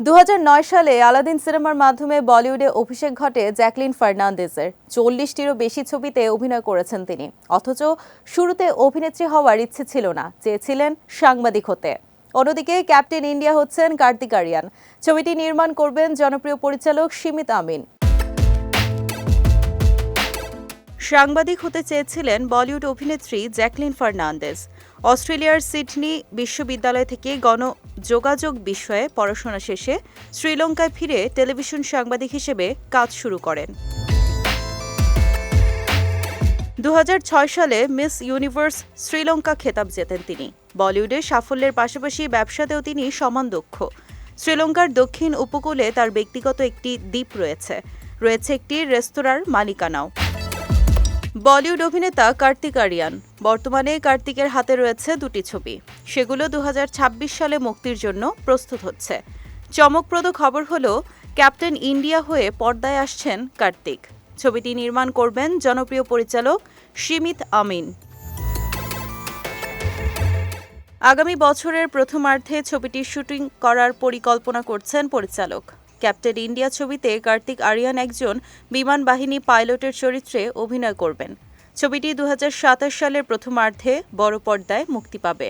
দু হাজার নয় সালে আলাদিন সিনেমার মাধ্যমে বলিউডে অভিষেক ঘটে জ্যাকলিন ফার্নান্দেজের। চল্লিশটিরও বেশি ছবিতে অভিনয় করেছেন তিনি। অথচ শুরুতে অভিনেত্রী হওয়ার ইচ্ছে ছিল না, চেয়েছিলেন সাংবাদিক হতে। অন্যদিকে ক্যাপ্টেন ইন্ডিয়া হচ্ছেন কার্তিক আরিয়ান। ছবিটি নির্মাণ করবেন জনপ্রিয় পরিচালক সীমিত আমিন। সাংবাদিক হতে চেয়েছিলেন বলিউড অভিনেত্রী জ্যাকলিন ফার্নান্দেজ। অস্ট্রেলিয়ার সিডনি বিশ্ববিদ্যালয় থেকে গণযোগাযোগ বিষয়ে পড়াশোনা শেষে শ্রীলঙ্কায় ফিরে টেলিভিশন সাংবাদিক হিসেবে কাজ শুরু করেন। দু হাজার ছয় সালে মিস ইউনিভার্স শ্রীলঙ্কা খেতাব জেতেন তিনি। বলিউডে সাফল্যের পাশাপাশি ব্যবসাতেও তিনি সমান দক্ষ। শ্রীলঙ্কার দক্ষিণ উপকূলে তার ব্যক্তিগত একটি দ্বীপ রয়েছে। রয়েছে একটি রেস্তোরাঁর মালিকানাও। বলিউড অভিনেতা কার্তিক আরিয়ান। বর্তমানে কার্তিকের হাতে রয়েছে দুটি ছবি। সেগুলো দু হাজার ছাব্বিশ সালে মুক্তির জন্য প্রস্তুত হচ্ছে। চমকপ্রদ খবর হলো, ক্যাপ্টেন ইন্ডিয়া হয়ে পর্দায় আসছেন কার্তিক। ছবিটি নির্মাণ করবেন জনপ্রিয় পরিচালক সীমিত আমিন। আগামী বছরের প্রথমার্ধে ছবিটির শুটিং করার পরিকল্পনা করছেন পরিচালক। ক্যাপ্টেন ইন্ডিয়া ছবিতে কার্তিক আরিয়ান একজন বিমান বাহিনী পাইলটের চরিত্রে অভিনয় করবেন। ছবিটি দু হাজার সাতাশ সালের প্রথমার্ধে বড় পর্দায় মুক্তি পাবে।